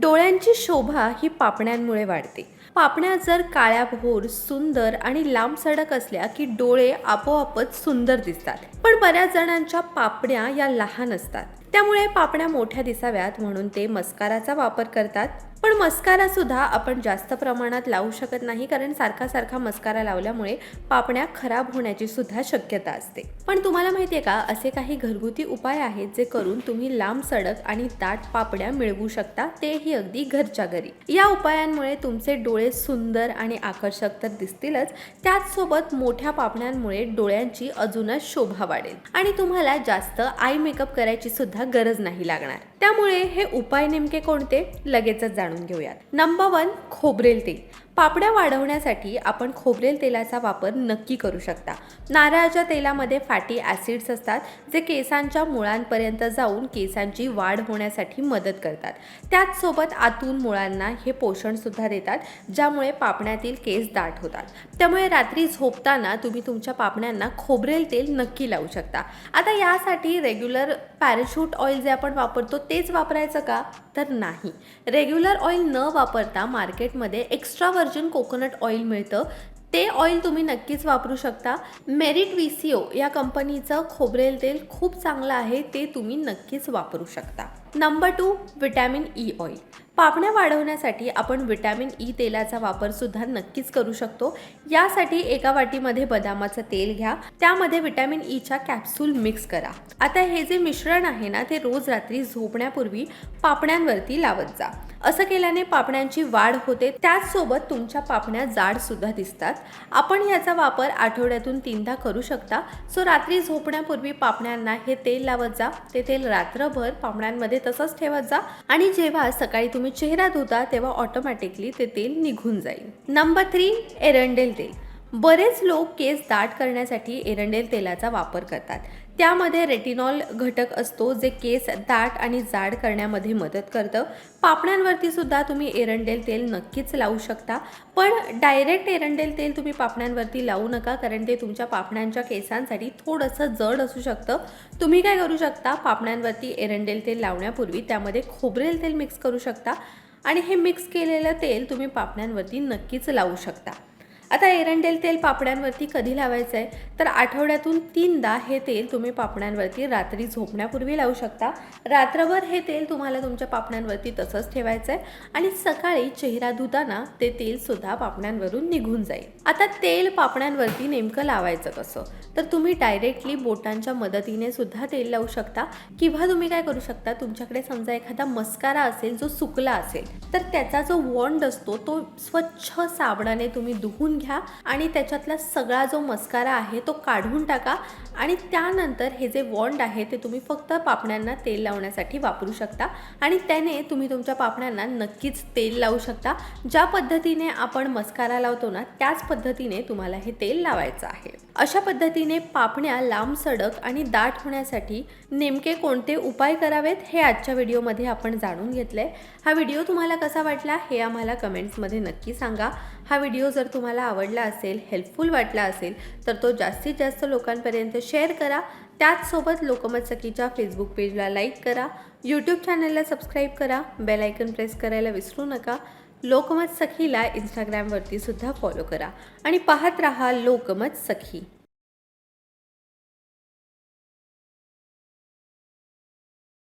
डोळ्यांची शोभा ही पापण्यांमुळे वाढते. पापण्या जर काळ्या भोर सुंदर आणि लांब सडक असल्या की डोळे आपोआपच सुंदर दिसतात. पण बऱ्याच जणांच्या पापण्या या लहान असतात. त्यामुळे पापण्या मोठ्या दिसाव्यात म्हणून ते मस्काराचा वापर करतात. पण मस्कारा सुद्धा आपण जास्त प्रमाणात लावू शकत नाही कारण सारखा सारखा मस्कारा लावल्यामुळे पापण्या खराब होण्याची सुद्धा शक्यता असते. पण तुम्हाला माहितीये का असे काही घरगुती उपाय आहेत जे करून तुम्ही लांब सडक आणि दाट पापड्या मिळवू शकता तेही अगदी घरच्या घरी. या उपायांमुळे तुमचे डोळे सुंदर आणि आकर्षक तर दिसतीलच त्याचसोबत मोठ्या पापण्यांमुळे डोळ्यांची अजूनच शोभा वाढेल. आणि तुम्हाला जास्त आय मेकअप करायची सुद्धा गरज नाही लागणार. त्यामुळे हे उपाय नेमके कोणते? लगेचच जाणून घेऊयात. नंबर वन खोबरेल तेल. पापड्या वाढवण्यासाठी आपण खोबरेल तेलाचा वापर नक्की करू शकता. नारळाच्या तेलामध्ये फॅटी ॲसिड्स असतात जे केसांच्या मुळांपर्यंत जाऊन केसांची वाढ होण्यासाठी मदत करतात. त्याचसोबत आतून मुळांना हे पोषणसुद्धा देतात ज्यामुळे पापण्यातील केस दाट होतात. त्यामुळे रात्री झोपताना तुम्ही तुमच्या पापण्यांना खोबरेल तेल नक्की लावू शकता. आता यासाठी रेग्युलर पॅराशूट ऑइल जे आपण वापरतो तेच वापरायचं का? तर नाही. रेग्युलर ऑइल न वापरता मार्केटमध्ये एक्स्ट्रा व्हर्जन कोकोनट ऑइल मिळतं. ते ऑइल तुम्ही नक्कीच वापरू शकता. मेरिट व्ही सी ओ या कंपनीचं खोबरेल तेल खूप चांगलं आहे ते तुम्ही नक्कीच वापरू शकता. Number two vitamin E oil पापण्या वाढवण्यासाठी आपण विटॅमिन ई तेलाचा वापर सुद्धा नक्कीच करू शकतो. यासाठी एका वाटीमध्ये बदामाचं तेल घ्या. त्यामध्ये विटॅमिन ईच्या कॅप्सूल मिक्स करा. आता हे जे मिश्रण आहे ना ते रोज रात्री झोपण्यापूर्वी पापण्यांवरती लावत जा. असं केल्याने पापण्यांची वाढ होते. त्याचसोबत तुमच्या पापण्या जाड सुद्धा दिसतात. आपण याचा वापर आठवड्यातून तीनदा करू शकता. सो रात्री झोपण्यापूर्वी पापण्यांना हे तेल लावत जा. ते तेल रात्रभर पापण्यांमध्ये तसंच ठेवत जा. आणि जेव्हा सकाळी तुम्ही चेहरा धुता तेव्हा ऑटोमॅटिकली ते तेल निघून जाईल. नंबर थ्री एरंडेल तेल. बरेच लोक केस दाट करण्यासाठी एरंडेल तेलाचा वापर करतात. त्यामध्ये रेटिनॉल घटक असतो जे केस दाट आणि जाड करण्यामध्ये मदत करतं. पापण्यांवरती सुद्धा तुम्ही एरंडेल तेल नक्कीच लावू शकता. पण डायरेक्ट एरंडेल तेल तुम्ही पापण्यांवरती लावू नका कारण ते तुमच्या पापण्यांच्या केसांसाठी थोडंसं जड असू शकतं. तुम्ही काय करू शकता पापण्यांवरती एरंडेल तेल लावण्यापूर्वी त्यामध्ये खोबरेल तेल मिक्स करू शकता. आणि हे मिक्स केलेलं तेल तुम्ही पापण्यांवरती नक्कीच लावू शकता. आता एरंडेल तेल पापड्यांवरती कधी लावायचं आहे तर आठवड्यातून तीनदा हे तेल तुम्ही पापण्यांवरती रात्री झोपण्यापूर्वी लावू शकता. रात्रभर हे तेल तुम्हाला तुमच्या पापण्यांवरती तसंच ठेवायचं आहे आणि सकाळी चेहरा धुताना ते तेलसुद्धा पापण्यांवरून निघून जाईल. आता तेल पापड्यांवरती नेमकं लावायचं कसं? तर तुम्ही डायरेक्टली बोटांच्या मदतीने सुद्धा तेल लावू शकता. किंवा तुम्ही काय करू शकता? तुमच्याकडे समजा एखादा मस्कारा असेल जो सुकला असेल तर त्याचा जो वॉन्ड असतो तो स्वच्छ साबणाने तुम्ही धुवून घ्या आणि त्याच्यातला सगळा जो मस्कारा आहे तो काढून टाका. आणि त्यानंतर हे जे वॉन्ड आहे ते तुम्ही फक्त पापण्यांना तेल लावण्यासाठी वापरू शकता. आणि त्याने तुम्ही तुमच्या पापण्यांना नक्कीच तेल लावू शकता. ज्या पद्धतीने आपण मस्कारा लावतो ना त्याच पद्धतीने तुम्हाला हे तेल लावायचं आहे. अशा पद्धतीने पापण्या लांब सडक आणि दाट होण्यासाठी नेमके कोणते उपाय करावेत हे आजच्या व्हिडिओमध्ये आपण जाणून घेतले हा व्हिडिओ तुम्हाला कसा वाटला हे आम्हाला कमेंट्समध्ये नक्की सांगा. हा व्हिडिओ जर तुम्हाला आवडला असेल हेल्पफुल वाटला असेल तर तो जास्तीत जास्त लोकांपर्यंत शेअर करा. त्याचसोबत लोकमत सखीच्या फेसबुक पेजला लाईक करा. यूट्यूब चॅनलला सबस्क्राईब करा. बेल आयकन प्रेस करायला विसरू नका. लोकमत सखीला इंस्टाग्रामवरती सुद्धा फॉलो करा. आणि पाहत रहा लोकमत सखी